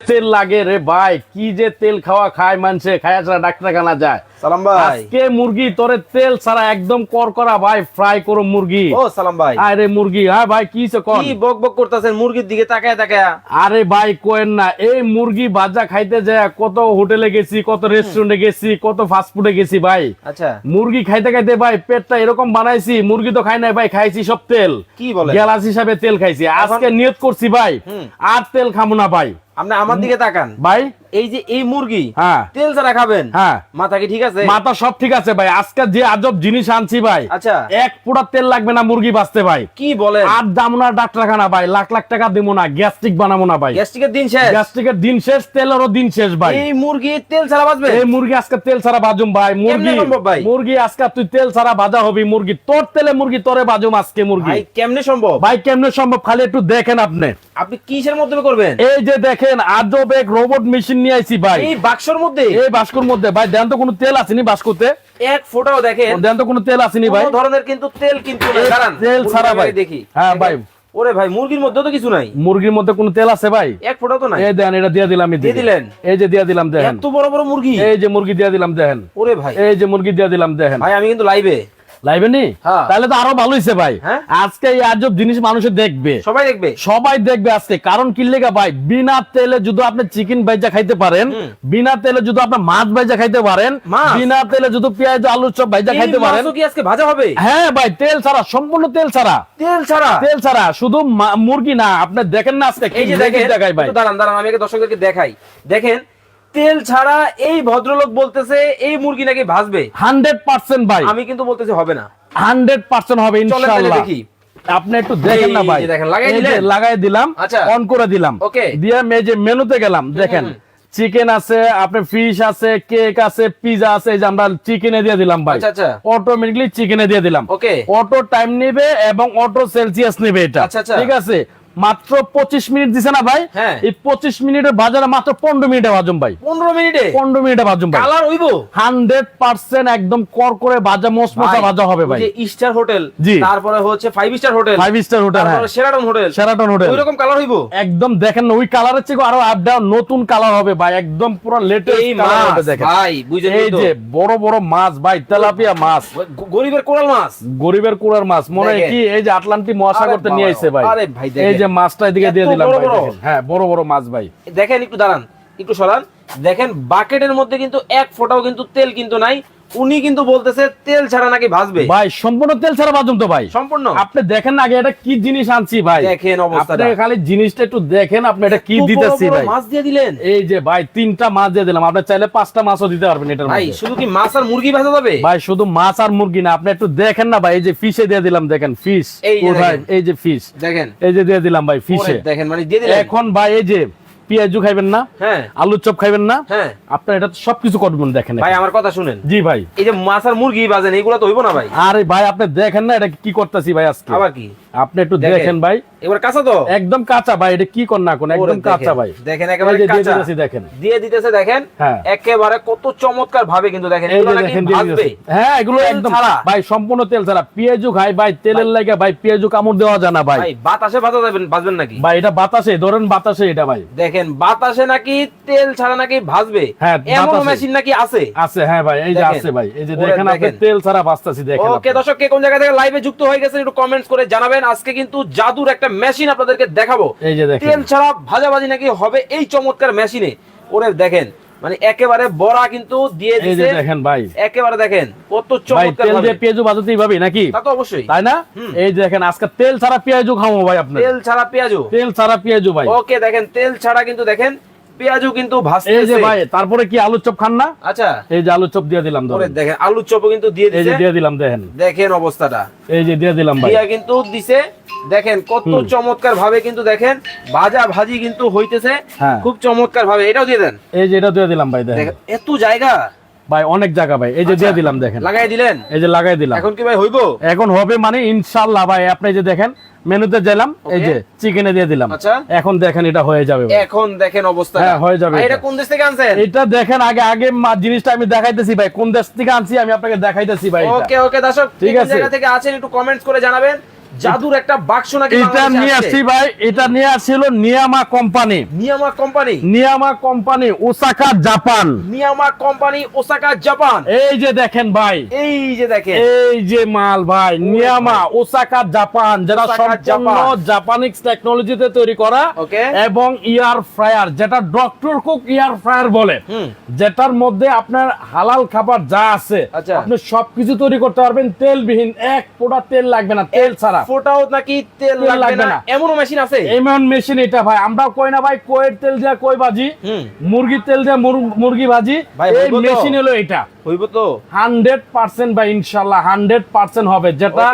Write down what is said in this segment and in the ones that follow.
তেল লাগে রে ভাই কি যে তেল খাওয়া খায় মানুষে খায়া ছাড়া ডাক্তার খানা যায়। সালাম ভাই। আজকে মুরগি তোরে তেল ছাড়া একদম করকরা ভাই ফ্রাই করো মুরগি। ও সালাম ভাই। আরে মুরগি হ্যাঁ ভাই কি সে কোন কি বক বক করতেছেন মুরগির দিকে তাকায় তাকায়। আরে ভাই কোয়েন না এই মুরগি বাজা খাইতে যায় কত হোটেলে গেছি কত রেস্টুরেন্টে গেছি কত ফাস্ট ফুডে গেছি ভাই। আচ্ছা। মুরগি খাইতে খাইতে ভাই পেটটা এরকম বানাইছি মুরগি তো খাই নাই ভাই খাইছি সব তেল। কি বলে গ্যালাস হিসাবে তেল খাইছি। আজকে নিয়ত করছি ভাই আর তেল খাব না ভাই। আপনি আমার দিকে তাকান। ভাই এই যে এই মুরগি হ্যাঁ। তেল ছাড়া খাবেন? হ্যাঁ। মাথা কি ঠিক আছে? মাথা সব ঠিক আছে ভাই। আজকে যে আজব জিনিস আনছি ভাই আচ্ছা। এক পুরা তেল লাগবে না মুরগি বাঁচতে ভাই। কি বলেন? আর দাম না ডাক্তারখানা ভাই লাখ লাখ টাকা দেবো না গ্যাস্ট্রিক বানাবো না ভাই। গ্যাস্ট্রিকের দিন শেষ। গ্যাস্ট্রিকের দিন শেষ তেলেরও দিন শেষ ভাই। এই মুরগি তেল ছাড়া বাঁচবে? এই মুরগি আজকে তেল ছাড়া বাজুম ভাই মুরগি ভাই? মুরগি আজকে তুই তেল ছাড়া ভাজা হবি মুরগি তোর তেলে মুরগি তোরে বাজুম আজকে মুরগি। ভাই কেমনে সম্ভব? ভাই কেমনে সম্ভব? খালি একটু দেখেন আপনি। আপনি কিসের মধ্যে করবেন? এই যে দেখেন আজব এক রোবট মেশিন নিয়ে আইছি ভাই। এই বাক্সর মধ্যে? এই বাস্কর মধ্যে। ভাই দেন তো কোনো তেল আসেনি বাস্কতে এক ফোঁটাও দেখেন। দেন তো কোনো তেল আসেনি ভাই। ধরনের কিন্তু তেল কিন্তু তেল ছাড়া ভাই। দেখি। হ্যাঁ ভাই। ওরে ভাই মুরগির মধ্যে তো কিছু নাই। মুরগির মধ্যে কোনো তেল আছে ভাই? এক ফোঁটাও তো নাই। এই দেন এটা দিয়ে দিলাম দিয়ে দিলেন? এই যে দিয়ে দিলাম দেখেন এত বড় বড় মুরগি? এই যে মুরগি দিয়ে দিলাম দেখেন ওরে ভাই। এই যে মুরগি দিয়ে দিলাম দেখেন ভাই আমি কিন্তু লাইভে। নি? হ্যাঁ। তাহলে তো আরও ভালো হইছে ভাই। হ্যাঁ? আজকে এই আজব জিনিস মানুষে দেখবে। সবাই দেখবে। সবাই দেখবে আজকে। কারণ কি লেগা ভাই? বিনা তেলে যদি আপনি চিকেন ভাইজা খাইতে পারেন বিনা তেলে যদি আপনি মাছ ভাইজা খাইতে পারেন বিনা তেলে যদি পেঁয়াজ আলু চপ ভাইজা খাইতে পারেন। কি আজকে ভাজা হবে? হ্যাঁ ভাই তেল ছাড়া সম্পূর্ণ তেল ছাড়া। তেল ছাড়া? তেল ছাড়া শুধু মুরগি না আপনি দেখেন না আজকে এই যে দেখেন দেখাই ভাই। দাঁড়ান দাঁড়ান আমি দর্শকদেরকে দেখাই। দেখেন তেল ছাড়া এই ভদ্রলোক বলতেছে এই মুরগি নাকি ভাজবে? হান্ড্রেড পার্সেন্ট ভাই। আমি কিন্তু বলতেছি হবে না। হান্ড্রেড পার্সেন্ট হবে ইনশাল্লাহ। দেখি। আপনি একটু দেখেন না ভাই। দেখেন, লাগাই দিলাম আচ্ছা। অন করে দিলাম। Okay. দিয়ে যে মেনুতে গেলাম দেখেন। চিকেন আছে আপনি ফিশ আছে কেক আছে পিজা আছে এই যে আমরা চিকেনে দিয়ে দিলাম ভাই। আচ্ছা, আচ্ছা। অটোমেটিকলি চিকেনে দিয়ে দিলাম। ওকে। অটো টাইম নেবে এবং অটো সেলসিয়াস নেবে এটা। আচ্ছা, আচ্ছা। ঠিক আছে? মাত্র পঁচিশ মিনিট দিছে না ভাই? হ্যাঁ। এই পঁচিশ মিনিটের বাজারে মাত্র পনেরো মিনিটে বাজুম ভাই। পনেরো মিনিটে? পনেরো মিনিটে বাজুম ভাই। কালার হইব? হান্ড্রেড পার্সেন্ট একদম কর করে ভাজা মশমশা ভাজা হবে ভাই। স্টার হোটেল জি। তারপরে হচ্ছে five star hotel five star hotel হ্যাঁ। Sheraton hotel. Sheraton hotel. ওই রকম কালার হইব? একদম দেখেন ওই কালারের চেয়ে আরও আপ ডাউন নতুন কালার হবে ভাই। একদম পুরো লেটেস্ট এই কালার মাছ হবে দেখেন। ভাই বুঝেন এই যে বড় বড় মাছ ভাই তেলাপিয়া মাছ। গরিবের কোরাল মাছ। গরিবের কুড়ার মাছ। মনে হয় কি এই যে আটলান্টিক মহাসাগর থেকে নিয়ে আইছে ভাই। আরে ভাই দেখেন। যে মাছটা এদিকে দিয়ে দিলাম বড় বড়? হ্যাঁ বড় বড় মাছ ভাই। দেখেন একটু দাঁড়ান একটু সরান। দেখেন বাকেটের মধ্যে কিন্তু এক ফোঁটাও কিন্তু তেল কিন্তু নাই। উনি কিন্তু বলতেছে তেল ছাড়া নাকি ভাজবে। ভাই সম্পূর্ণ তেল ছাড়া বাজুম তো ভাই। সম্পূর্ণ। আপনি দেখেন আগে এটা কি জিনিস আনছি ভাই। দেখেন অবস্থাটা। আপনি খালি জিনিসটা একটু দেখেন আপনি এটা কি দিতেছি ভাই। মাছ দিয়ে দিলেন? এই যে ভাই তিনটা মাছ দিয়ে দিলাম। আপনি চাইলে পাঁচটা মাছও দিতে পারবেন এটার ভাই শুধু কি মাছ আর মুরগি ভাজা যাবে? ভাই শুধু মাছ আর মুরগি না আপনি একটু দেখেন না ভাই এই যে ফিশে দিয়ে দিলাম দেখেন ফিশ এই যে এই যে ফিশ দেখেন। এই যে দিয়ে দিলাম ভাই ফিশে দেখেন মানে দিয়ে দিলেন। এখন ভাই এই যে পেঁয়াজু খাইবেন না হ্যাঁ। আলুর চপ খাইবেন না হ্যাঁ। আপনার এটা তো সবকিছু করবেন দেখেন ভাই আমার কথা শুনেন। জি ভাই। এই যে মাছ আর মুরগি বাজেন এগুলো তো হইব না ভাই। আরে ভাই আপনি দেখেন না এটা কি করতেছি ভাই আজকে। আবার কি? আপনি একটু দেখেন। ভাই। এবার কাঁচা তো? একদম কাঁচা ভাই এটা কি কর না কোন একদম কাঁচা ভাই। দেখেন একেবারে যে দিয়ে কাঁচা। দেখেন। দিয়ে দিতেছে দেখেন। হ্যাঁ। একেবারে কত চমৎকার ভাবে কিন্তু দেখেন এগুলো নাকি দেখেন হ্যাঁ এগুলো একদম। ভাই সম্পূর্ণ তেল ছাড়া। পেঁয়াজু খাই ভাই তেলের লাগে ভাই পেঁয়াজু কামড় দেওয়া যায় না ভাই। ভাই বাতাসে ভাজা যাবেন ভাজবেন নাকি? ভাই এটা বাতাসে ধরেন বাতাসে এটা ভাই। দেখেন বাতাসে নাকি তেল ছাড়া নাকি ভাজবে? হ্যাঁ, এমন মেশিন নাকি আছে? আছে হ্যাঁ ভাই এই যে আছে ভাই এই যে দেখেন আপনি তেল ছাড়া বাঁচতাছি দেখেন ওকে। দর্শক কে কোন জায়গা থেকে লাইভে যুক্ত হয়ে গেছেন একটু কমেন্টস করে জানাবেন। আজকে কিন্তু জাদুর একটা মেশিন আপনাদেরকে দেখাবো। তেল ছাড়া ভাজাভাজি নাকি হবে এই চমৎকার মেশিনে ওরে দেখেন মানে একেবারে বড়া কিন্তু দিয়ে দিয়েছে দেখেন ভাই। একেবারে দেখেন কত চমৎকার তেল দিয়ে পেঁয়াজু নাকি? তা তো অবশ্যই। তাই না? এই যে দেখেন আজকে তেল ছাড়া পেঁয়াজু খাব ভাই আপনি তেল ছাড়া পেঁয়াজু। তেল ছাড়া পেঁয়াজু ভাই। ওকে দেখেন তেল ছাড়া কিন্তু দেখেন পেঁয়াজু কিন্তু ভাই তারপরে কি আলুর চপ খান না? আচ্ছা। এই যে চপ দিয়ে দিলাম দেখেন চপও কিন্তু দিয়ে এই যে দিয়ে দিলাম দেখেন। দেখেন অবস্থাটা। এই যে দিয়ে দিলাম ভাই। কিন্তু দিছে। দেখেন কত চমৎকার ভাবে কিন্তু দেখেন ভাজা ভাজি কিন্তু হইতেছে। হ্যাঁ। খুব চমৎকার ভাবে এটাও দিয়ে দেন। এই যে এটা দিয়ে দিলাম ভাই দেখেন এত জায়গা। ভাই অনেক জায়গা ভাই। এই যে দিয়ে আচ্ছা, দিলাম দেখেন। লাগাই দিলেন? এই যে লাগাই দিলাম। এখন কি ভাই হইবো? এখন হবে মানে ইনশাল্লাহ ভাই আপনি যে দেখেন মেনুতে গেলাম এই যে চিকেনে দিয়ে দিলাম। আচ্ছা। এখন দেখেন এটা হয়ে যাবে এখন দেখেন অবস্থা। হ্যাঁ, হয়ে যাবে এটা। কোন দেশ থেকে আনছেন? এটা দেখেন আগে আগে জিনিসটা আমি দেখাইতেছি ভাই। কোন দেশ থেকে আনছি আমি আপনাকে দেখাইতেছি ভাই ওকে ওকে দর্শক ঠিক আছে। জায়গা থেকে আছেন একটু কমেন্টস করে জানাবেন। জাদুর একটা বাক্স নাকি এটা নিয়ে আসছি? ভাই এটা নিয়ে আসছিল Niyama company. Niyama company? Niyama company Osaka Japan. Niyama company Osaka Japan. এই যে দেখেন ভাই। এই যে দেখেন। এই যে মাল ভাই নিয়ামা ওসাকা জাপান যেটা ওসাকা সম্পূর্ণ জাপান। জাপানিক্স টেকনোলজিতে তৈরি করা। এবং ইয়ার ফ্রায়ার যেটা ডক্টর কুক ইয়ার ফ্রায়ার বলে। যেটার মধ্যে আপনার হালাল খাবার যা আছে আচ্ছা। আপনি সবকিছু তৈরি করতে পারবেন। তেলবিহীন এক ফোঁটা তেল লাগবে না তেল ছাড়া। ফোটাও নাকি তেল লাগবে না? এমন মেশিন আছে? এমন মেশিন এটা ভাই। আমরা কই না ভাই? কোয়ের তেল দিয়ে কই ভাজি? মুরগির তেল দিয়ে মুর- মুরগি ভাজি। এই? মেশিন হলো এটা। হইব তো? হান্ড্রেড পার্সেন্ট বা ইনশাল্লাহ হান্ড্রেড পার্সেন্ট হবে। যেটা.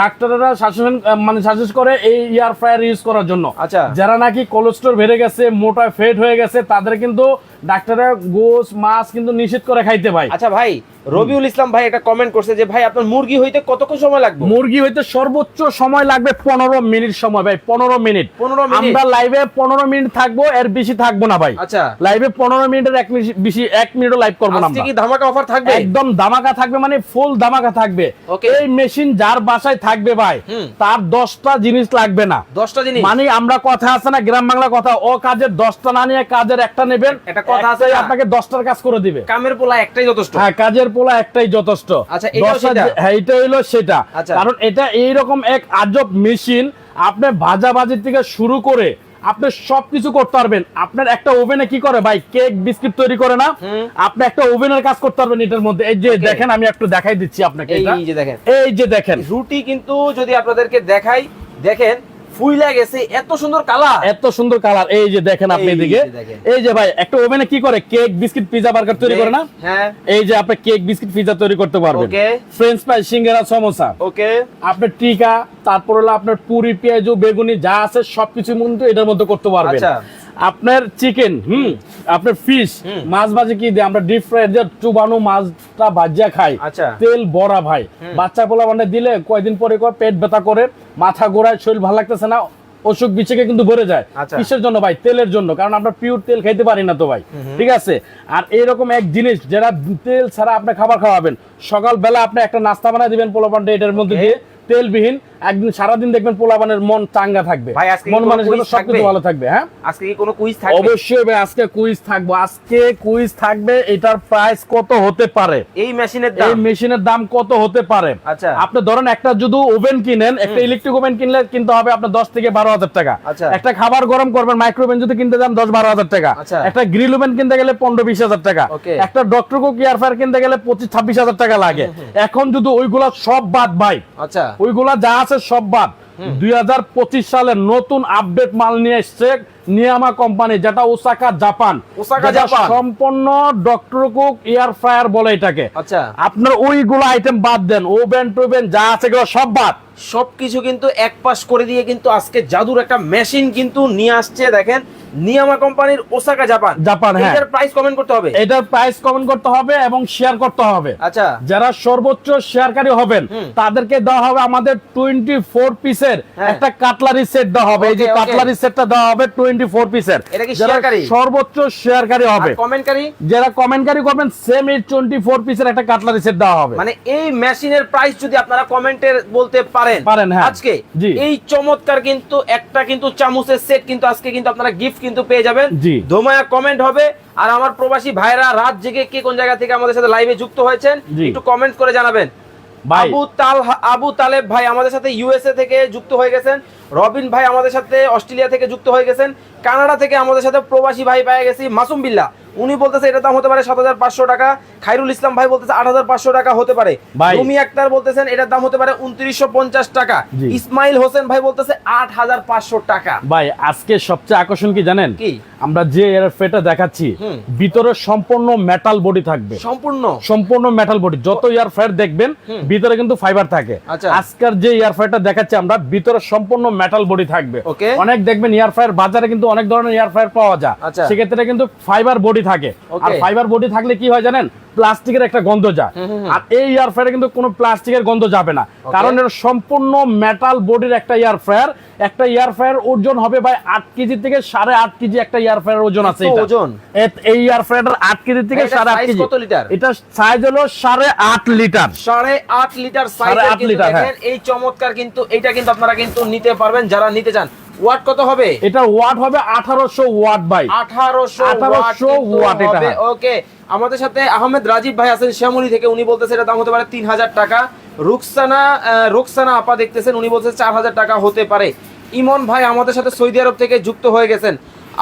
ডাক্তাররা শাসন মানে সাজেস্ট করে এই ইয়ার ফ্রায়ার ইউজ করার জন্য। আচ্ছা। যারা নাকি কোলেস্ট্রল বেড়ে গেছে মোটা ফেট হয়ে গেছে তাদের কিন্তু ডাক্তাররা গোস মাছ কিন্তু নিষেধ করে খাইতে ভাই। আচ্ছা ভাই রবিউল ইসলাম ভাই একটা কমেন্ট করছে যে ভাই আপনার মুরগি হইতে কতক্ষণ সময় লাগবে? মুরগি হইতে সর্বোচ্চ সময় লাগবে পনেরো মিনিট সময় ভাই পনেরো মিনিট। 15 মিনিট? আমরা লাইভে পনেরো মিনিট থাকব এর বেশি থাকব না ভাই। আচ্ছা। লাইভে পনেরো মিনিটের এক মিনিট বেশি এক মিনিটও লাইভ করব না কি ধামাকা অফার থাকবে? একদম দামাকা থাকবে মানে ফুল দামাকা থাকবে। এই মেশিন যার বাসায় থাকবে ভাই তার দশটা জিনিস লাগবে না। দশটা জিনিস? মানে আমরা কথা আছে না গ্রাম বাংলা কথা ও কাজের দশটা না নিয়ে কাজের একটা নেবেন একটা কথা আছে আপনাকে দশটার কাজ করে দিবে। কামের পোলা একটাই যথেষ্ট। হ্যাঁ কাজের পোলা একটাই যথেষ্ট। আচ্ছা, হ্যাঁ এটা হইল সেটা। আচ্ছা। কারণ এটা এইরকম এক আজব মেশিন আপনি ভাজাভাজির থেকে শুরু করে আপনি সবকিছু করতে পারবেন। আপনার একটা ওভেনে কি করে ভাই? কেক বিস্কিট তৈরি করে না? আপনি একটা ওভেনের কাজ করতে পারবেন এটার মধ্যে। এই যে দেখেন আমি একটু দেখাই দিচ্ছি আপনাকে এই যে দেখেন। এই যে দেখেন। রুটি কিন্তু যদি আপনাদেরকে দেখাই দেখেন ফুইলা গেছে এত সুন্দর কালার। এত সুন্দর কালার এই যে দেখেন আপনি এদিকে। এই যে ভাই একটা ওভেনে কি করে? কেক বিস্কিট পিজা বার্গার তৈরি করে না? হ্যাঁ। এই যে আপনি কেক বিস্কিট পিজা তৈরি করতে পারবেন। Okay French fry singara samosa. Okay আপনার টিকা তারপর হলো আপনার পুরি পেঁয়াজ বেগুনি যা আছে সবকিছু কিন্তু এটার মধ্যে করতে পারবেন। আচ্ছা। আপনার চিকেন হুম আপনার ফিশ। মাছ ভাজি কি দিয়ে? আমরা ডিপ ফ্রাই যে চুবানো মাছটা ভাজিয়া খাই। আচ্ছা। তেল বড়া ভাই। বাচ্চা পোলা মানে দিলে কয়দিন পরে কয় পেট ব্যথা করে মাথা ঘোরায় শরীর ভালো লাগতেছে না অসুখ বিসুখে কিন্তু ভরে যায়। আচ্ছা। কিসের জন্য ভাই? তেলের জন্য কারণ আমরা পিওর তেল খাইতে পারি না তো ভাই। ঠিক আছে? আর এরকম এক জিনিস যারা তেল ছাড়া আপনি খাবার খাওয়াবেন সকালবেলা আপনি একটা নাস্তা বানায় দিবেন পোলাপানটা এটার মধ্যে. দিয়ে তেলবিহীন একদিন সারাদিন দেখবেন পোলাপানের মন চাঙ্গা থাকবে। মন কোনো সবকিছু ভালো থাকবে হ্যাঁ? আজকে কি কোনো কুইজ থাকবে? অবশ্যই ভাই আজকে কুইজ থাকব। আজকে কুইজ থাকবে এটার প্রাইস কত হতে পারে? এই মেশিনের দাম? এই মেশিনের দাম কত হতে পারে? আচ্ছা। আপনি ধরেন একটা যদি ওভেন কিনেন একটা ইলেকট্রিক ওভেন কিনলে কিনতে হবে আপনার দশ থেকে বারো হাজার টাকা। আচ্ছা। একটা খাবার গরম করবেন মাইক্রো ওভেন যদি কিনতে যান দশ বারো হাজার টাকা। আচ্ছা। একটা গ্রিল ওভেন কিনতে গেলে পনেরো বিশ হাজার টাকা। একটা ডক্টর কুক এয়ার ফায়ার কিনতে গেলে পঁচিশ ছাব্বিশ হাজার টাকা লাগে। এখন যদি ওইগুলা সব বাদ ভাই আচ্ছা। ওইগুলা যা আছে সব বাদ। দুই হাজার পঁচিশ সালে নতুন আপডেট মাল নিয়ে এসছে নিয়ামা কোম্পানি যেটা ওসাকা জাপান। সম্পূর্ণ ডক্টর কুক এয়ার ফ্রায়ার বলে এটাকে। আচ্ছা। আপনার ওইগুলো আইটেম বাদ দেন ওভেন টোভেন যা আছে সব বাদ। সবকিছু কিন্তু এক পাশ করে দিয়ে কিন্তু আজকে জাদুর একটা মেশিন কিন্তু নিয়ে আসছে দেখেন নিয়ামা কোম্পানির ওসাকা জাপান। জাপান, হ্যাঁ। এটার প্রাইস কমেন্ট করতে হবে। এটার প্রাইস কমেন্ট করতে হবে এবং শেয়ার করতে হবে। আচ্ছা। যারা সর্বোচ্চ শেয়ারকারী হবেন তাদেরকে দেওয়া হবে আমাদের টোয়েন্টি ফোর পিসের হ্যাঁ। একটা কাটলারি সেট দেওয়া হবে। এই যে. কাটলারি সেটটা দেওয়া হবে টোয়েন্টি ফোর পিসের এটা কি যারা শেয়ারকারী? সর্বোচ্চ শেয়ারকারী হবে কমেন্টকারী যারা কমেন্টকারী করবেন সেম এই টোয়েন্টি ফোর পিসের একটা কাটলারি সেট দেওয়া হবে। মানে এই মেশিনের প্রাইস যদি আপনারা কমেন্টে বলতে পারেন পারেন, হ্যাঁ। আজকে এই চমৎকার কিন্তু একটা কিন্তু চামচের সেট কিন্তু আজকে কিন্তু আপনারা গিফট কিন্তু পেয়ে যাবেন। জি। দোমায়া কমেন্ট হবে। আর আমার প্রবাসী ভাইরা রাত জেগে কে কোন জায়গা থেকে আমাদের সাথে লাইভে যুক্ত হয়েছেন একটু কমেন্ট করে জানাবেন। আবু তাল আবু তালেব ভাই আমাদের সাথে ইউএসএ থেকে যুক্ত হয়ে গেছেন। রবিন ভাই আমাদের সাথে অস্ট্রেলিয়া থেকে যুক্ত হয়ে গেছেন। কানাডা থেকে আমাদের সাথে প্রবাসী ভাই পেয়ে গেছি মাসুম বিল্লা। উনি বলতেছে এটার দাম হতে পারে সাত হাজার পাঁচশো টাকা। খাইরুল ইসলাম ভাই বলতেছে আট হাজার পাঁচশো টাকা হতে পারে। রুমি আক্তার বলতেছেন এটার দাম হতে পারে উনত্রিশশো পঞ্চাশ টাকা। ইসমাইল হোসেন ভাই বলতেছে আট হাজার পাঁচশো টাকা। ভাই আজকে সবচেয়ে আকর্ষণ কি জানেন? কি? আমরা যে এর ফেটা দেখাচ্ছি ভিতরে সম্পূর্ণ মেটাল বডি থাকবে। সম্পূর্ণ? সম্পূর্ণ মেটাল বডি যত ইয়ার ফ্রায়ার দেখবেন ভিতরে কিন্তু ফাইবার থাকে। আচ্ছা। আজকের যে ইয়ার ফ্রায়ারটা দেখাচ্ছি আমরা ভিতরে সম্পূর্ণ মেটাল বডি থাকবে. অনেক দেখবেন ইয়ার ফ্রায়ার বাজারে কিন্তু অনেক ধরনের ইয়ার ফ্রায়ার পাওয়া যায়। আচ্ছা। সেক্ষেত্রে কিন্তু ফাইবার বডি থাকে। আর ফাইবার বডি থাকলে কি হয় জানেন? প্লাস্টিকের একটা গন্ধ যায়। আর এই এয়ার ফ্রায়ারে কিন্তু কোনো প্লাস্টিকের গন্ধ যাবে না। কারণ এটা সম্পূর্ণ মেটাল বডির একটা এয়ার ফ্রায়ার একটা এয়ার ফ্রায়ার ওজন হবে ভাই আট কেজি থেকে সাড়ে আট কেজি একটা এয়ার ফ্রায়ার ওজন আছে এটা। ওজন? এই এয়ার ফ্রায়ার আট কেজি থেকে সাড়ে আট কেজি। কত লিটার? এটা সাইজ হলো সাড়ে আট লিটার সাড়ে আট লিটার সাড়ে আট লিটার, হ্যাঁ। এই চমৎকার কিন্তু এটা কিন্তু আপনারা কিন্তু নিতে পারবেন। যারা নিতে চান ওয়াট কত হবে? এটা ওয়াট হবে আঠারোশো ওয়াট বাই। আঠারোশো 1800 ওয়াট এটা। ওকে আমাদের সাথে আহমেদ রাজীব ভাই আছেন শ্যামলী থেকে উনি বলতেছে এটা দাম হতে পারে তিন হাজার টাকা। রুকসানা রুকসানা আপা দেখতেছেন উনি বলছে চার হাজার টাকা হতে পারে। ইমন ভাই আমাদের সাথে সৌদি আরব থেকে যুক্ত হয়ে গেছেন।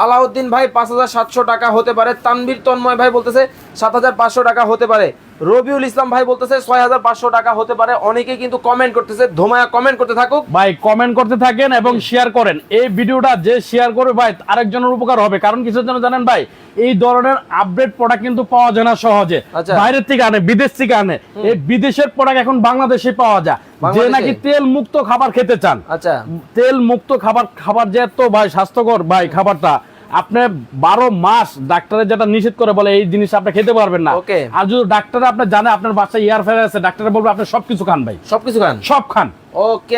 আলাউদ্দিন ভাই পাঁচ হাজার সাতশো টাকা হতে পারে। তানবীর তন্ময় ভাই বলতেছে সাত হাজার পাঁচশো টাকা হতে পারে। রবিউল ইসলাম ভাই বলতেছে ছয় হাজার পাঁচশো টাকা হতে পারে। অনেকে কিন্তু কমেন্ট করতেছে। ধোমায়া কমেন্ট করতে থাকুক। ভাই কমেন্ট করতে থাকেন এবং শেয়ার করেন। এই ভিডিওটা যে শেয়ার করবে ভাই আরেকজনের উপকার হবে। কারণ কিসের জন্য জানেন ভাই এই ধরনের আপডেট প্রোডাক্ট কিন্তু পাওয়া যায় না সহজে। আচ্ছা। বাইরের থেকে আনে বিদেশ থেকে আনে। এই বিদেশের প্রোডাক্ট এখন বাংলাদেশে পাওয়া যায়। যে নাকি তেল মুক্ত খাবার খেতে চান। আচ্ছা। তেল মুক্ত খাবার খাবার যে এত ভাই স্বাস্থ্যকর ভাই খাবারটা। আপনি বারো মাস ডাক্তারের যেটা নিষেধ করে বলে এই জিনিস আপনি খেতে পারবেন না। আর যদি ডাক্তার আপনার জানে আপনার বাচ্চা ইয়ার ফেয়ার আছে ডাক্তার বলবে আপনি সবকিছু খান ভাই। সবকিছু খান? সব খান।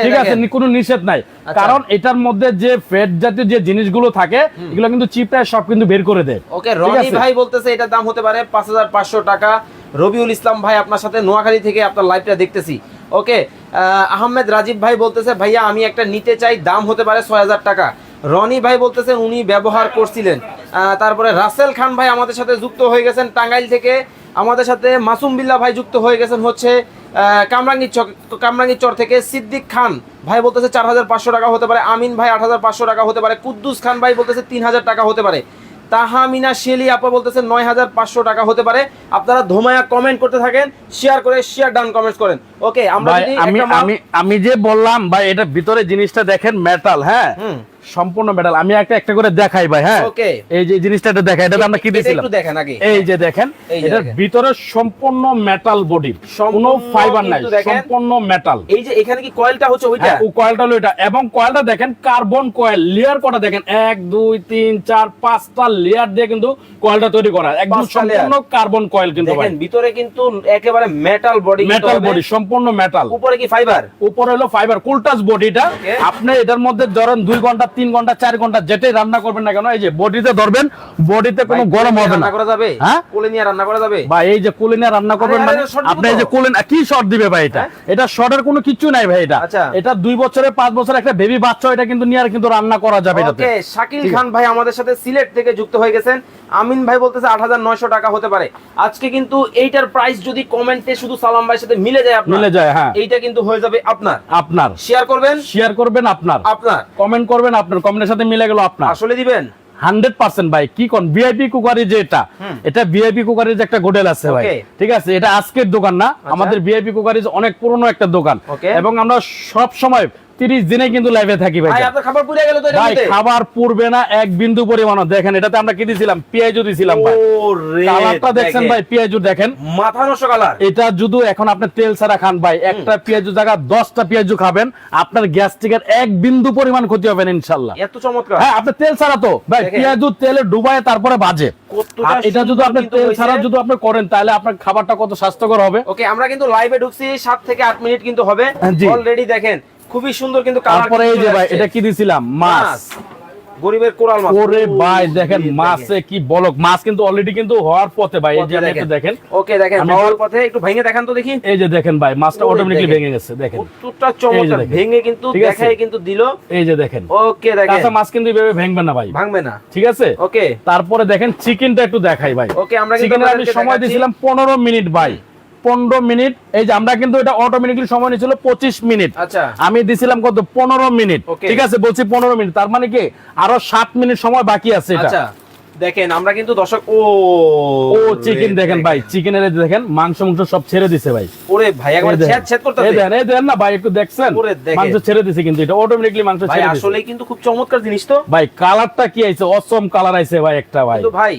ঠিক আছে কোনো নিষেধ নাই। আচ্ছা। কারণ এটার মধ্যে যে ফ্যাট জাতীয় যে জিনিসগুলো থাকে এগুলো কিন্তু চিপটায় সব কিন্তু বের করে দেয়। ওকে রনি ভাই বলতেছে এটার দাম হতে পারে পাঁচ হাজার পাঁচশো টাকা। রবিউল ইসলাম ভাই আপনার সাথে নোয়াখালী থেকে আপনার লাইভটা দেখতেছি। ওকে আহমেদ রাজীব ভাই বলতেছে ভাইয়া আমি একটা নিতে চাই দাম হতে পারে ছয় হাজার টাকা। রনি ভাই বলতেছেন উনি ব্যবহার করছিলেন। আহ, তারপরে রাসেল খান ভাই আমাদের সাথে যুক্ত হয়ে গেছেন টাঙ্গাইল থেকে। আমাদের সাথে মাসুম বিল্লাহ ভাই যুক্ত হয়ে গেছেন হচ্ছে কামরাঙ্গি চক কামরাঙ্গি চর থেকে সিদ্দিক খান। ভাই বলতেছে চার হাজার পাঁচশো টাকা হতে পারে আমিন ভাই আট হাজার পাঁচশো টাকা হতে পারে কুদ্দুস খান ভাই বলতেছে তিন হাজার টাকা হতে পারে। তাহামিনা শেলি আপা বলতেছে নয় হাজার পাঁচশো টাকা হতে পারে। আপনারা ধোমায়া কমেন্ট করতে থাকেন শেয়ার করে শেয়ার ডান কমেন্টস করেন। ওকে আমরা আমি আমি আমি যে বললাম ভাই এটা ভিতরে জিনিসটা দেখেন মেটাল হ্যাঁ। সম্পূর্ণ মেটাল আমি একটা একটা করে দেখাই ভাই হ্যাঁ. এই যে জিনিসটা এটা দেখাই এটা আমরা কি দিয়েছিলাম? একটু দেখেন আগে। এই যে দেখেন এটার ভিতরে সম্পূর্ণ মেটাল বডি কোনো ফাইবার নাই সম্পূর্ণ মেটাল এই যে এখানে কি কয়েলটা হচ্ছে ওইটা? হ্যাঁ, ও কয়েলটা হলো এটা। এবং কয়েলটা দেখেন কার্বন কয়েল লেয়ার কটা দেখেন এক দুই তিন চার পাঁচটা লেয়ার দিয়ে কিন্তু কয়েলটা তৈরি করা। একদম সম্পূর্ণ কার্বন কয়েল কিন্তু ভাই। দেখেন ভিতরে কিন্তু একেবারে মেটাল বডি মেটাল বডি সম্পূর্ণ মেটাল উপরে কি ফাইবার উপরে হলো ফাইবার কুলটাস বডিটা. আপনি এটার মধ্যে ধরেন দুই ঘণ্টা তিন ঘণ্টা চার ঘণ্টা যেটাই রান্না করবেন না কেন এই যে বডিতে ধরবেন বডিতে কোনো গরম হবে না। করা যাবে? হ্যাঁ? কোলে নিয়ে রান্না করা যাবে? ভাই এই যে কুলিনে রান্না করবেন মানে আপনি এই যে কুলিন কি শর্ট দিবে ভাই এটা? হ্যাঁ? এটা শর্টের কোনো কিছু নাই ভাই এটা। আচ্ছা। এটা দুই বছরে পাঁচ বছর একটা বেবি বাচ্চা এটা কিন্তু নিয়ে আর কিন্তু রান্না করা যাবে এটাতে। ওকে শাকিল খান ভাই আমাদের সাথে সিলেট থেকে যুক্ত হয়ে গেছেন। আমিন ভাই বলতেছে আট হাজার নয়শো টাকা হতে পারে। আজকে কিন্তু এইটার প্রাইস যদি কমেন্টে শুধু সালাম ভাইয়ের সাথে মিলে যায় আপনার মিলে যায় হ্যাঁ। এইটা কিন্তু হয়ে যাবে আপনার। আপনার। শেয়ার করবেন? শেয়ার করবেন আপনার। আপনার। কমেন্ট করবেন আপনার কমেন্টের সাথে মিলে গেল আপনার। আসলে দিবেন? হান্ড্রেড পার্সেন্ট ভাই কি কোন? ভিআইপি কুকারি যে এটা এটা ভিআইপি কুকারি যে একটা গোডেল আছে ভাই। ঠিক আছে? এটা আজকের দোকান না আমাদের ভিআইপি কুকারি অনেক পুরনো একটা দোকান। এবং আমরা সব সময় তিরিশ দিনে কিন্তু লাইভে থাকি ভাই আপনার খাবার পুড়ে গেল তো ভাই খাবার পূর্বে না এক বিন্দু পরিমাণ দেখেন এটাতে আমরা কি দিয়েছিলাম পেঁয়াজও দিয়েছিলাম ভাই। কালারটা দেখেন। ভাই পেঁয়াজও দেখেন। মাথা নষ্ট কালার এটা যদি এখন আপনি তেল ছাড়া খান ভাই একটা পেঁয়াজু জায়গা দশটা পেঁয়াজু খাবেন আপনার গ্যাস্ট্রিকের এক বিন্দু পরিমাণ ক্ষতি হবে না ইনশাল্লাহ। এত চমৎকার। হ্যাঁ আপনি তেল ছাড়া তো। ভাই। পেঁয়াজু তেলে ডুবায় তারপরে বাজে। এটা যদি আপনি তেল ছাড়া যদি আপনি করেন তাহলে আপনার খাবারটা কত স্বাস্থ্যকর হবে। ওকে আমরা কিন্তু লাইভে ঢুকছি সাত থেকে আট মিনিট কিন্তু হবে। হ্যাঁ, অলরেডি দেখেন খুবই সুন্দর কিন্তু তারপরে এই যে ভাই এটা কি দিছিলাম? মাছ। গরিবের কোরাল মাছ। ওরে ভাই দেখেন। মাছে কি বলক। মাছ কিন্তু অলরেডি কিন্তু হওয়ার পথে ভাই এই যে একটু দেখেন। ওকে দেখেন হওয়ার পথে একটু ভেঙে দেখান তো দেখি। এই যে দেখেন ভাই মাছটা দেখেন। ভেঙে গেছে দেখেন। কতটা চমৎকার। ভেঙে কিন্তু? দেখাই কিন্তু দিল। এই যে দেখেন। ওকে দেখেন। কাঁচা মাছ কিন্তু এভাবে ভাঙবে না ভাই। ভাঙবে না। ঠিক আছে? ওকে। তারপরে দেখেন চিকেনটা একটু দেখাই ভাই। ওকে আমরা কিন্তু সময়। দিয়েছিলাম পনেরো মিনিট ভাই। পনেরো মিনিট। এই যে আমরা কিন্তু এটা অটোমেটিকলি সময় নিয়েছিল পঁচিশ মিনিট। আচ্ছা। আমি দিছিলাম কত? পনেরো মিনিট। ঠিক আছে বলছি পনেরো মিনিট। তার মানে কি? আরও সাত মিনিট সময় বাকি আছে এটা। আচ্ছা দেখেন আমরা কিন্তু দর্শক ও। ও চিকেন দেখেন ভাই চিকেনের দেখেন মাংস মাংস সব ছেড়ে দিছে ভাই। ওরে ভাই একবার ছেদ ছেদ করতে এই দেখেন এই দেখেন না ভাই একটু দেখছেন? ওরে দেখেন। মাংস ছেড়ে দিছে কিন্তু এটা অটোমেটিকলি মাংস ছেড়ে দিছে। আসলে কিন্তু খুব চমৎকার জিনিস তো। ভাই কালারটা কি আইছে? অসম কালার আইছে ভাই একটা ভাই। কিন্তু ভাই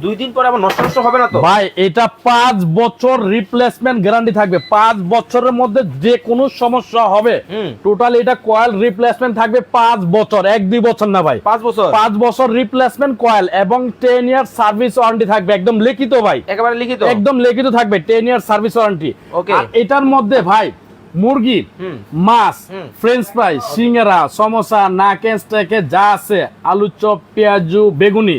দুই দিন পরে আবার নষ্ট নষ্ট হবে না তো? ভাই এটা পাঁচ বছর রিপ্লেসমেন্ট গ্যারান্টি থাকবে। পাঁচ বছরের মধ্যে যে কোনো সমস্যা হবে। টোটাল এটা কয়েল রিপ্লেসমেন্ট থাকবে পাঁচ বছর এক দুই বছর না ভাই। পাঁচ বছর? পাঁচ বছর রিপ্লেসমেন্ট কয়েল এবং টেন ইয়ার সার্ভিস ওয়ারেন্টি থাকবে। একদম লিখিত ভাই। একেবারে লিখিত? একদম লিখিত থাকবে টেন ইয়ার সার্ভিস ওয়ারেন্টি. আর এটার মধ্যে ভাই মুরগি মাছ ফ্রেঞ্চ ফ্রাই সিঙ্গারা সমোসা নাকেন স্টেকে যা আছে আলু চপ পেঁয়াজু বেগুনি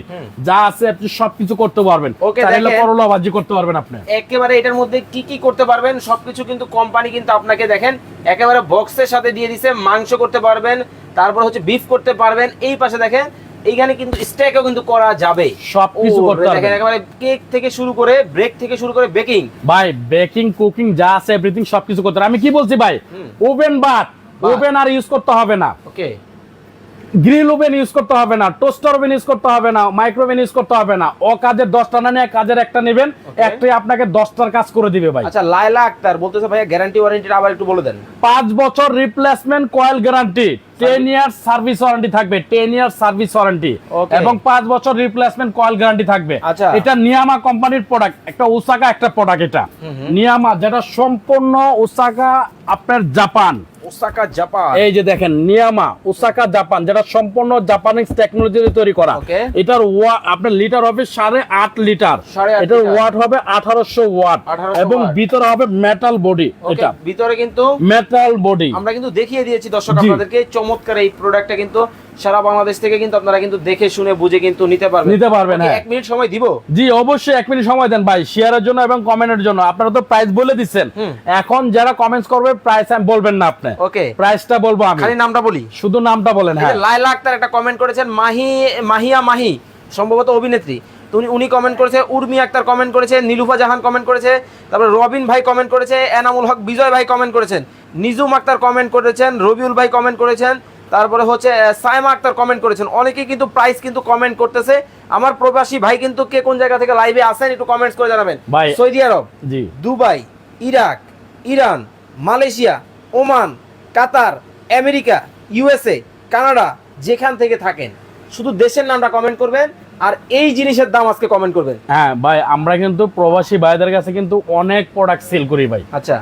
যা আছে আপনি সবকিছু করতে পারবেন। চাইলে। করলা ভাজি করতে পারবেন আপনি। একেবারে এটার মধ্যে কি কি করতে পারবেন সবকিছু কিন্তু কোম্পানি কিন্তু আপনাকে দেখেন একেবারে বক্সের সাথে দিয়ে দিছে মাংস করতে পারবেন তারপর হচ্ছে বিফ করতে পারবেন এই পাশে দেখেন এইখানে কিন্তু স্ট্যাকও কিন্তু করা যাবে। সব কিছু করতে হবে পারবেন একেবারে কেক থেকে শুরু করে ব্রেক থেকে শুরু করে বেকিং ভাই বেকিং কুকিং যা আছে এভরিথিং সবকিছু করতে। আমি কি বলছি ভাই। ওভেন বাট ওভেন আর ইউজ করতে হবে না। ওকে গ্রিল ওভেন ইউজ করতে হবে না টোস্টার ওভেন ইউজ করতে হবে না মাইক্রোওভেন ইউজ করতে হবে না। ও কাজের দশটা না নিয়ে কাজের একটা নেবেন. একটাই আপনাকে দশটার কাজ করে দিবে ভাই। আচ্ছা লাইলা আক্তার বলতেছে ভাইয়া গ্যারান্টি ওয়ারেন্টিটা আবার একটু বলে দেন। পাঁচ বছর replacement coil guarantee ten year service warranty থাকবে টেন ইয়ার সার্ভিস ওয়ারেন্টি এবং পাঁচ বছর রিপ্লেসমেন্ট কয়েল গ্যারান্টি থাকবে। আচ্ছা। এটা নিয়ামা কোম্পানির প্রোডাক্ট একটা ওসাকা একটা প্রোডাক্ট এটা। নিয়ামা যেটা সম্পূর্ণ ওসাকা আপনার জাপান। ওসাকা জাপান এই যে দেখেন নিয়ামা ওসাকা জাপান যেটা সম্পূর্ণ জাপানিজ টেকনোলজি তৈরি করা। এটার ওয়া আপনার লিটার হবে সাড়ে আট লিটার এটার ওয়াট হবে আঠারোশো ওয়াট এবং ভিতরে হবে মেটাল বডি এটা। ভিতরে কিন্তু মেটাল বডি আমরা কিন্তু দেখিয়ে দিয়েছি দর্শক আপনাদেরকে চমৎকার এই প্রোডাক্টটা কিন্তু সারা বাংলাদেশ থেকে কিন্তু আপনারা কিন্তু দেখে শুনে বুঝে কিন্তু নিতে পারবেন। নিতে পারবেন, হ্যাঁ। এক মিনিট সময় দিব? জি অবশ্যই এক মিনিট সময় দেন ভাই শেয়ারের জন্য এবং কমেন্টের জন্য। আপনারা তো প্রাইস বলে দিচ্ছেন। এখন যারা কমেন্টস করবে প্রাইস আমি বলবেন না আপনি। ওকে। প্রাইসটা বলব আমি। খালি নামটা বলি। শুধু নামটা বলেন হ্যাঁ। যে লায়লা আক্তার একটা কমেন্ট করেছেন মাহি মাহিয়া মাহি সম্ভবত অভিনেত্রী। উনি উনি কমেন্ট করেছে উর্মি আক্তার কমেন্ট করেছে নীলুফা জাহান কমেন্ট করেছে তারপরে রবিন ভাই কমেন্ট করেছে এনামুল হক বিজয় ভাই কমেন্ট করেছেন নিজুম আক্তার কমেন্ট করেছেন রবিউল ভাই কমেন্ট করেছেন তারপরে হচ্ছে সাইমা আক্তার কমেন্ট করেছেন। অনেকেই কিন্তু প্রাইস কিন্তু কমেন্ট করতেছে। আমার প্রবাসী ভাই কিন্তু কে কোন জায়গা থেকে লাইভে আসেন একটু কমেন্টস করে জানাবেন। সৌদি আরব জি। Dubai Iraq Iran Malaysia Oman Qatar America USA Canada যেখান থেকে থাকেন। শুধু দেশের নামটা কমেন্ট করবেন আর এই জিনিসের দাম আজকে কমেন্ট করবেন। হ্যাঁ ভাই আমরা কিন্তু প্রবাসী ভাইদের কাছে কিন্তু অনেক প্রোডাক্ট সেল করি ভাই। আচ্ছা।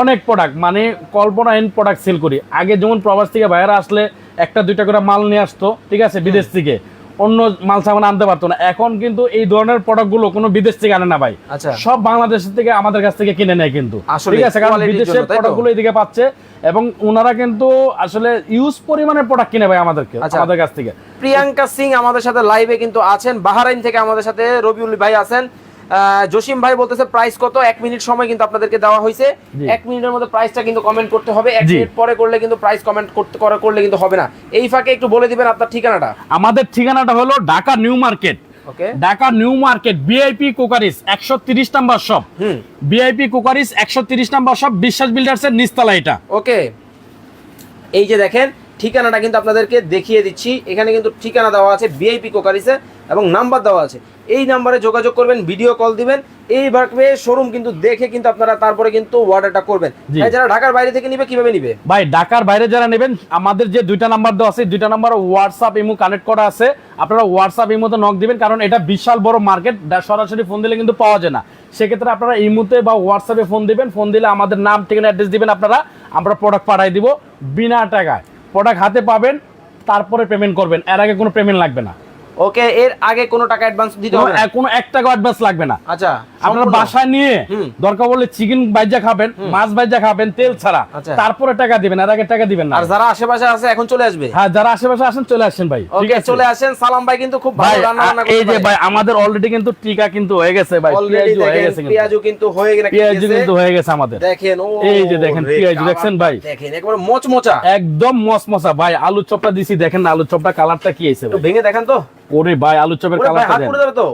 অনেক প্রোডাক্ট মানে কল্পনাহীন প্রোডাক্ট সেল করি। আগে যেমন প্রবাস থেকে বাইরে আসলে একটা দুইটা করে মাল নিয়ে আসতো ঠিক আছে বিদেশ থেকে। অন্য মাল সামান আনতে পারতো না। এখন কিন্তু এই ধরনের প্রোডাক্টগুলো কোনো বিদেশ থেকে আনে না ভাই। আচ্ছা। সব বাংলাদেশ থেকে আমাদের কাছ থেকে কিনে নেয় কিন্তু। ঠিক আছে কারণ বিদেশের জন্য, তাই তো? প্রোডাক্টগুলো এদিকে পাচ্ছে এবং ওনারা কিন্তু আসলে ইউজ পরিমাণের প্রোডাক্ট কিনে ভাই আমাদেরকে আচ্ছা। আমাদের কাছ থেকে। প্রিয়াঙ্কা সিং আমাদের সাথে লাইভে কিন্তু আছেন। বাহারাইন থেকে আমাদের সাথে রবিউল ভাই আছেন। জসিম ভাই বলতেছে প্রাইস কত? এক মিনিট সময় কিন্তু আপনাদেরকে দেওয়া হয়েছে এক মিনিটের মধ্যে প্রাইসটা কিন্তু কমেন্ট করতে হবে। এক মিনিট পরে করলে কিন্তু প্রাইস কমেন্ট করতে করা- করলে কিন্তু হবে না। এই ফাঁকে একটু বলে দিবেন আপনার ঠিকানাটা। আমাদের ঠিকানাটা হলো Dhaka new market. Okay Dhaka new market VIP কোকারিস একশো তিরিশ নাম্বার শপ। হুম। বিআইপি কোকারিস একশো তিরিশ নাম্বার শপ বিশ্বাস বিল্ডার্সের নিস্তালা এটা। ওকে এই যে দেখেন ঠিকানাটা কিন্তু আপনাদেরকে দেখিয়ে দিচ্ছি। এখানে কিন্তু ঠিকানা দেওয়া আছে বিআইপি কোকারিসে এবং নাম্বার দেওয়া আছে। এই নাম্বারে যোগাযোগ করবেন ভিডিও কল দিবেন। এইভাবে শোরুম কিন্তু দেখে কিন্তু আপনারা তারপরে কিন্তু অর্ডারটা করবেন। ভাই, যারা ঢাকার বাইরে থেকে নিবে কীভাবে নিবে? ভাই ঢাকার বাইরে যারা নেবেন আমাদের যে দুইটা নাম্বার দেওয়া আছে দুইটা নাম্বার হোয়াটসঅ্যাপ ইমো কানেক্ট করা আছে। আপনারা হোয়াটসঅ্যাপ ইমোতে নক দিবেন কারণ এটা বিশাল বড় মার্কেট সরাসরি ফোন দিলে কিন্তু পাওয়া যায় না। সেক্ষেত্রে আপনারা ইমোতে বা হোয়াটসঅ্যাপে ফোন দিবেন ফোন দিলে আমাদের নাম ঠিকানা অ্যাড্রেস দিবেন আপনারা। আমরা প্রোডাক্ট পাঠাই দিব বিনা টাকায়। প্রোডাক্ট হাতে পাবেন তারপরে পেমেন্ট করবেন। এর আগে কোনো পেমেন্ট লাগবে না। ওকে এর আগে কোনো টাকা অ্যাডভান্স দিতে হবে না? কোনো এক টাকা অ্যাডভান্স লাগবে না। আচ্ছা আপনারা? বাসায় নিয়ে দরকার বললে চিকেন বাইজা খাবেন মাছ বাইজা খাবেন তেল ছাড়া। আচ্ছা। তারপরে টাকা দিবেন এর আগে টাকা দিবেন না। আর যারা আশেপাশে আছে এখন চলে আসবে? হ্যাঁ যারা আশেপাশে আসেন চলে আসেন ভাই। ঠিক ওকে আছে? চলে আসেন। সালাম ভাই কিন্তু খুব ভালো রান্না বান্না আ- এই যে ভাই আমাদের অলরেডি কিন্তু টিকা কিন্তু হয়ে গেছে ভাই পেঁয়াজু হয়ে গেছে কিন্তু। পেঁয়াজু কিন্তু হয়ে গেছে পেঁয়াজু কিন্তু হয়ে গেছে আমাদের। দেখেন ও এই যে দেখেন পেঁয়াজু দেখছেন ভাই? দেখেন একবার মচমচা। একদম মসমসা ভাই আলু চপটা দিছি দেখেন না আলু চপটা কালারটা কি একটু ভেঙে দেখেন তো। ওরে ভাই আলু চপের কালারটা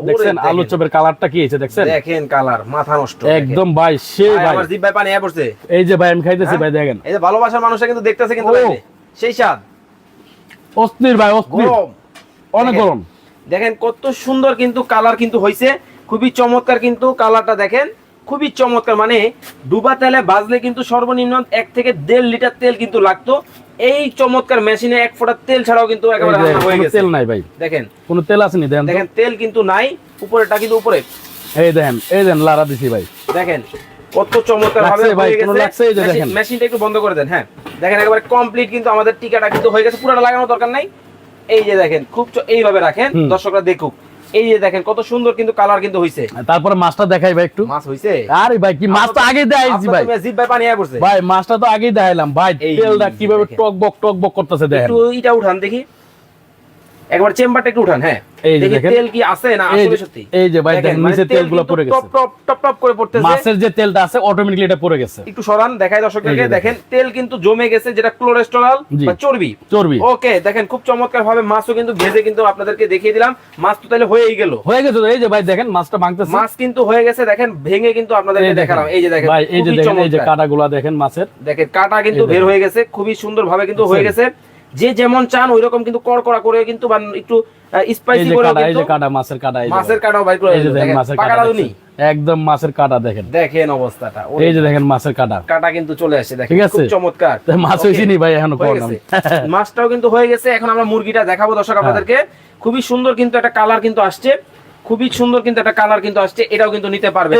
দেখেন। আলু চপের কালারটা কি হয়েছে দেখছেন? দেখেন কালার মাথা নষ্ট। একদম ভাই সে ভাই, আমার জিভ ভাই পানি আয়া পড়ছে। এই যে ভাই আমি খাইতেছি হ্যাঁ? ভাই দেখেন। এই যে ভালোবাসার মানুষরা কিন্তু দেখতেছে কিন্তু। সেই স্বাদ। অস্থির ভাই অস্থির। অনেক গরম। দেখেন কত সুন্দর কিন্তু কালার কিন্তু হয়েছে খুবই চমৎকার কিন্তু কালারটা দেখেন। খুবই চমৎকার মানে ডুবা তেলে বাজলে কিন্তু সর্বনিম্ন এক থেকে দেড় লিটার তেল কিন্তু লাগতো। এই চমৎকার মেশিনে এক ফোঁটা তেল ছাড়াও কিন্তু একেবারে হয়ে গেছে। তেল নাই ভাই। দেখেন। কোনো তেল আসেনি দেখেন দেখেন তেল কিন্তু নাই উপরেটা কিন্তু উপরে। এই দেখেন এই দেন লারা দিছি ভাই। দেখেন কত চমৎকার ভাবে হয়ে গেছে। দেখেন। মেশিনটা একটু বন্ধ করে দেন হ্যাঁ। দেখেন একেবারে কমপ্লিট কিন্তু আমাদের টিকাটা কিন্তু হয়ে গেছে। পুরোটা লাগানোর দরকার নাই। এই যে দেখেন খুব এইভাবে রাখেন। দর্শকরা দেখুক। এই যে দেখেন কত সুন্দর কিন্তু কালার কিন্তু হইছে। তারপরে মাছটা দেখাই ভাই একটু। মাছ হইছে? আরে ভাই কি মাছ তো আগে দেখাইছি ভাই। জিপ ভাই পানি আয়া করছে ভাই মাছটা তো আগেই দেখাইলাম। ভাই তেলটা কীভাবে টক বক টক বক করতেছে দেখেন। একটু এটা উঠান দেখি। একবার চেম্বারটা একটু উঠান হ্যাঁ। এই যে দেখেন। তেল কি আছে না আসলে সত্যি। এই যে ভাই দেখেন নিচে তেলগুলো কিন্তু পড়ে গেছে। টপ টপ টপ টপ করে পড়তেছে। মাছের যে তেলটা আছে অটোমেটিকলি এটা পড়ে গেছে। একটু সরান দেখাই দর্শকদেরকে। দেখেন তেল কিন্তু জমে গেছে যেটা কোলেস্টেরল বা চর্বি। চর্বি। ওকে দেখেন খুব চমৎকার ভাবে মাছও কিন্তু ভেজে কিন্তু আপনাদেরকে দেখিয়ে দিলাম। মাছ তো তাহলে হয়েই গেল। হয়ে গেছে এই যে ভাই দেখেন মাছটা ভাঙতেছে। মাছ কিন্তু হয়ে গেছে দেখেন ভেঙে কিন্তু আপনাদেরকে দেখালাম। এই যে দেখেন ভাই এই যে দেখেন এই যে চমৎকার। দেখেন মাছের। দেখেন কাটা কিন্তু বের হয়ে গেছে খুবই সুন্দর ভাবে কিন্তু হয়ে গেছে। যে যেমন চান ওই রকম কিন্তু কড়কড়া করে কিন্তু একটু স্পাইসি করে কাটা এই যে কাটা মাছের কাটা মাছের ভাই। কাটাও বাইর করে দেখেন মাছের কাটা। একদম মাছের কাটা দেখেন। দেখেন অবস্থাটা। এই যে দেখেন মাছের কাটা। কাটা কিন্তু চলে আসে দেখেন। খুব চমৎকার। মাছ হয়েছে নি ভাই? এখনও গেছে। মাছটাও কিন্তু হয়ে গেছে। এখন আমরা মুরগিটা দেখাবো দর্শক হ্যাঁ। আপনাদেরকে। খুবই সুন্দর কিন্তু একটা কালার কিন্তু আসছে। খুবই সুন্দর কিন্তু একটা কালার কিন্তু আসছে। এটাও কিন্তু নিতে পারবে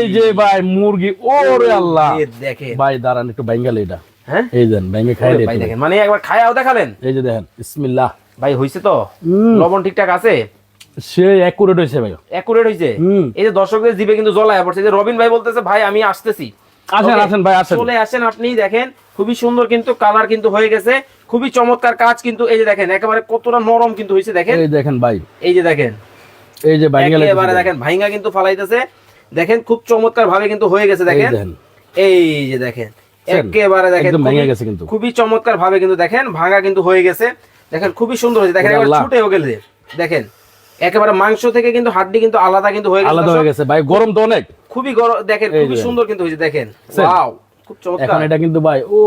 এই যে ভাই মুরগি। ওরে আল্লাহ। এই দেখেন। ভাই দাঁড়ান একটু ব্যাঙ্গাল এটা। হ্যাঁ? এই দেন খাই ভাই দেখেন মানে একবার খায়াও দেখালেন। এই যে দেখেন বিসমিল্লাহ। ভাই হইছে তো? লবণ ঠিকঠাক আছে? সে একুরেট হয়েছে ভাই অ্যাকুরেট হইছে? এই যে দর্শকদের কিন্তু জ্বলায় পড়ছে। যে রবিন ভাই বলতেছে ভাই আমি আসতেছি। আসেন আসেন ভাই আসেন। চলে আসেন আপনি দেখেন খুবই সুন্দর কিন্তু কালার কিন্তু হয়ে গেছে। খুবই চমৎকার কাজ কিন্তু এই যে দেখেন একেবারে কতটা নরম কিন্তু হয়েছে দেখেন। এই দেখেন ভাই। এই যে দেখেন। এই যে ব্যাঙ্গাল একেবারে দেখেন ভাইঙ্গা কিন্তু ফালাইতেছে। দেখেন খুব চমৎকার ভাবে কিন্তু হয়ে গেছে দেখেন। এই যে দেখেন? একেবারে দেখেন ভেঙে গেছে কিন্তু। খুবই চমৎকার ভাবে কিন্তু দেখেন ভাঙা কিন্তু হয়ে গেছে। দেখেন খুবই সুন্দর হয়েছে। দেখেন একেবারে আল্লাহ। দেখেন একেবারে মাংস থেকে কিন্তু হাড্ডি কিন্তু আলাদা কিন্তু হয়ে গেছে আলাদা হয়ে গেছে। ভাই গরম তো অনেক। খুবই গরম দেখেন খুবই সুন্দর কিন্তু হয়েছে দেখেন? ওয়াও খুব এখন চমৎকার এটা কিন্তু ভাই ও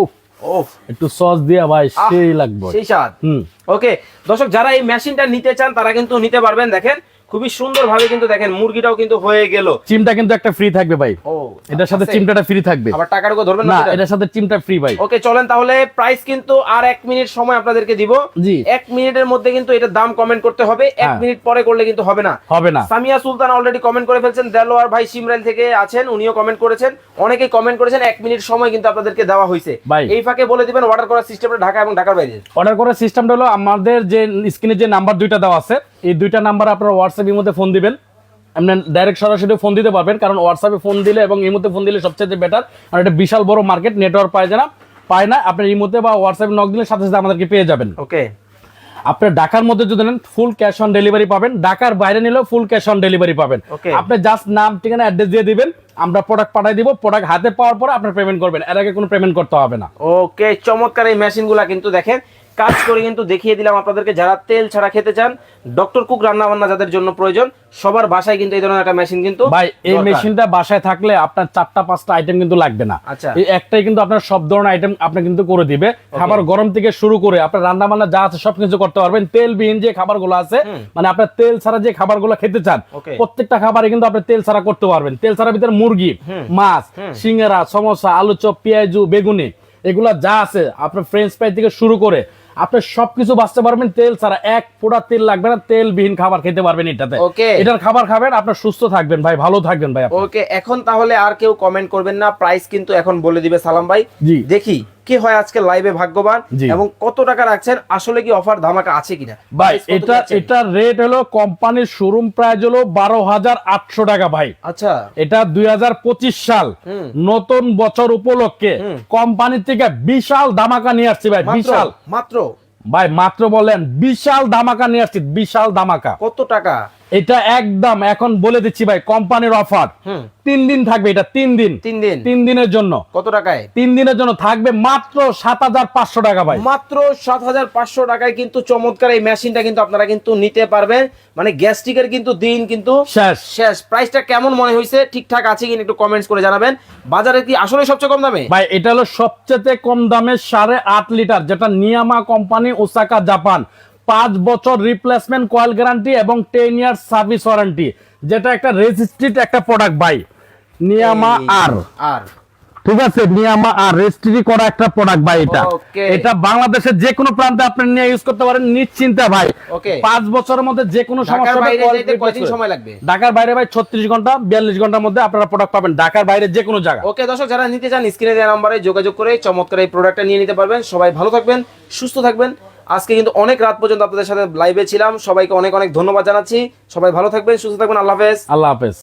একটু সস দিয়া ভাই সেই লাগবে। সেই স্বাদ। হুম। ওকে দর্শক যারা এই মেশিনটা নিতে চান তারা কিন্তু নিতে পারবেন দেখেন। খুবই সুন্দর ভাবে কিন্তু দেখেন মুরগিটাও কিন্তু হয়ে গেল। চিমটা কিন্তু একটা ফ্রি থাকবে ভাই। ও এটার সাথে আছে? চিমটাটা ফ্রি থাকবে। আবার টাকার উপর ধরবেন না না এটার সাথে চিমটা ফ্রি ভাই। ওকে চলেন তাহলে প্রাইস কিন্তু আর এক মিনিট সময় আপনাদেরকে দিব। জি। এক মিনিটের মধ্যে কিন্তু এটার দাম কমেন্ট করতে হবে। এক হ্যাঁ। মিনিট পরে করলে কিন্তু হবে না। হবে না। সামিয়া সুলতান অলরেডি কমেন্ট করে ফেলছেন। দেলোয়ার ভাই সিমরাইল থেকে আছেন উনিও কমেন্ট করেছেন। অনেকেই কমেন্ট করেছেন এক মিনিট সময় কিন্তু আপনাদেরকে দেওয়া হয়েছে। ভাই। এই ফাঁকে বলে দিবেন অর্ডার করার সিস্টেমটা ঢাকা এবং ঢাকার বাইরে। অর্ডার করার সিস্টেমটা হলো আমাদের যে স্ক্রিনে যে নাম্বার দুইটা দেওয়া আছে এই দুইটা নাম্বার আপনারা হোয়াটসঅ্যাপের মধ্যে ফোন দিবেন। আপনি ডাইরেক্ট সরাসরি ফোন দিতে পারবেন কারণ হোয়াটসঅ্যাপে ফোন দিলে এবং মধ্যে ফোন দিলে সবচেয়ে বেটার আর এটা বিশাল বড় মার্কেট নেটওয়ার্ক পায় না পায় না। আপনি এই মধ্যে বা হোয়াটসঅ্যাপে নক দিলে সাথে সাথে আমাদেরকে পেয়ে যাবেন। ওকে আপনি ঢাকার মধ্যে যদি নেন ফুল ক্যাশ অন ডেলিভারি পাবেন। ঢাকার বাইরে নিলেও ফুল ক্যাশ অন ডেলিভারি পাবেন। আপনি জাস্ট নাম ঠিকানা অ্যাড্রেস দিয়ে দিবেন। আমরা প্রোডাক্ট পাঠিয়ে দিব। প্রোডাক্ট হাতে পাওয়ার পরে আপনার পেমেন্ট করবেন। এর আগে কোনো পেমেন্ট করতে হবে না। ওকে চমৎকার এই মেশিনগুলা কিন্তু দেখেন। কাজ করে কিন্তু দেখিয়ে দিলাম আপনাদেরকে যারা তেল ছাড়া খেতে চান ডক্টর কুক রান্না বান্না যাদের জন্য প্রয়োজন সবার বাসায় কিন্তু এই ধরনের একটা মেশিন কিন্তু ভাই এই মেশিনটা বাসায় থাকলে আপনার চারটা পাঁচটা আইটেম কিন্তু লাগবে না। আচ্ছা। এই একটাই কিন্তু আপনার সব ধরনের আইটেম আপনি কিন্তু করে দিবে। খাবার গরম থেকে শুরু করে আপনার রান্না বান্না যা আছে সব কিছু করতে পারবেন। তেল বিহীন যে খাবারগুলো আছে মানে আপনার তেল ছাড়া যে খাবারগুলো খেতে চান প্রত্যেকটা খাবারে কিন্তু আপনি তেল ছাড়া করতে পারবেন। তেল ছাড়া ভিতরে মুরগি মাছ সিঙ্গারা সমোসা আলু চপ পেঁয়াজু বেগুনি এগুলা যা আছে আপনার ফ্রেঞ্চ ফ্রাই থেকে শুরু করে আপনি সবকিছু বাঁচতে পারবেন। তেল ছাড়া এক ফোঁটা তেল লাগবে না। তেলবিহীন খাবার খেতে পারবেন এটাতে। ওকে। এটার খাবার খাবেন আপনার সুস্থ থাকবেন ভাই ভালো থাকবেন ভাই ওকে এখন তাহলে আর কেউ কমেন্ট করবেন না। প্রাইস কিন্তু এখন বলে দিবে সালাম ভাই। জি। দেখি কে হয় আজকে লাইভে ভাগ্যবান এবং কত টাকা রাখছেন? আসলে কি অফার ধামাকা আছে কিনা? ভাই এটা যাচ্ছে? রেট হলো কোম্পানির শোরুম প্রাইস হলো বারো হাজার আটশো টাকা ভাই। আচ্ছা। এটা দুই হাজার পঁচিশ সাল। নতুন বছর উপলক্ষে। কোম্পানি থেকে বিশাল ধামাকা নিয়ে আসছি ভাই বিশাল। মাত্র? ভাই মাত্র বলেন বিশাল ধামাকা নিয়ে আসছি বিশাল ধামাকা। কত টাকা? এটা একদম এখন বলে দিচ্ছি ভাই কোম্পানির অফার তিন দিন থাকবে এটা তিন দিন। তিন দিন। তিন দিনের জন্য। কত টাকায়? তিন দিনের জন্য থাকবে মাত্র সাত হাজার পাঁচশো টাকা ভাই। মাত্র সাত হাজার পাঁচশো টাকায় কিন্তু চমৎকার এই মেশিনটা কিন্তু আপনারা কিন্তু নিতে পারবেন। মানে গ্যাস্ট্রিকের কিন্তু দিন কিন্তু শেষ। শেষ। প্রাইসটা কেমন মনে হয়েছে? ঠিকঠাক আছে কিনা একটু কমেন্টস করে জানাবেন। বাজারে কি আসলে সবচেয়ে কম দামে? ভাই এটা হলো সবচেয়ে কম দামে সাড়ে আট লিটার যেটা নিয়ামা কোম্পানি ওসাকা জাপান। পাঁচ বছর রিপ্লেসমেন্ট কয়েল গ্যারান্টি এবং টেন ইয়ার সার্ভিস ওয়ারেন্টি যেটা একটা রেজিস্ট্রিড একটা প্রোডাক্ট বাই নিয়ামা আর। আর। ঠিক আছে? নিয়ামা আর রেজিস্ট্রি করা একটা প্রোডাক্ট ভাই এটা। এটা বাংলাদেশের যে কোনো প্রান্তে আপনি নিয়ে ইউজ করতে পারেন নিশ্চিন্তে ভাই. পাঁচ বছরের মধ্যে যে কোনো সমস্যা সময় লাগবে? ঢাকার বাইরে ভাই ছত্রিশ ঘণ্টা বিয়াল্লিশ ঘণ্টার মধ্যে আপনারা প্রোডাক্ট পাবেন ঢাকার বাইরে যে কোনো জায়গা। ওকে দর্শক যারা নিতে চান স্ক্রিনে দেওয়া নাম্বারে যোগাযোগ করে চমৎকার এই প্রোডাক্টটা নিয়ে নিতে পারবেন। সবাই ভালো থাকবেন সুস্থ থাকবেন। আজকে কিন্তু অনেক রাত পর্যন্ত আপনাদের সাথে লাইভে ছিলাম। সবাইকে অনেক অনেক ধন্যবাদ জানাচ্ছি। সবাই ভালো থাকবেন, সুস্থ থাকবেন। আল্লাহ হাফেজ। আল্লাহ হাফেজ।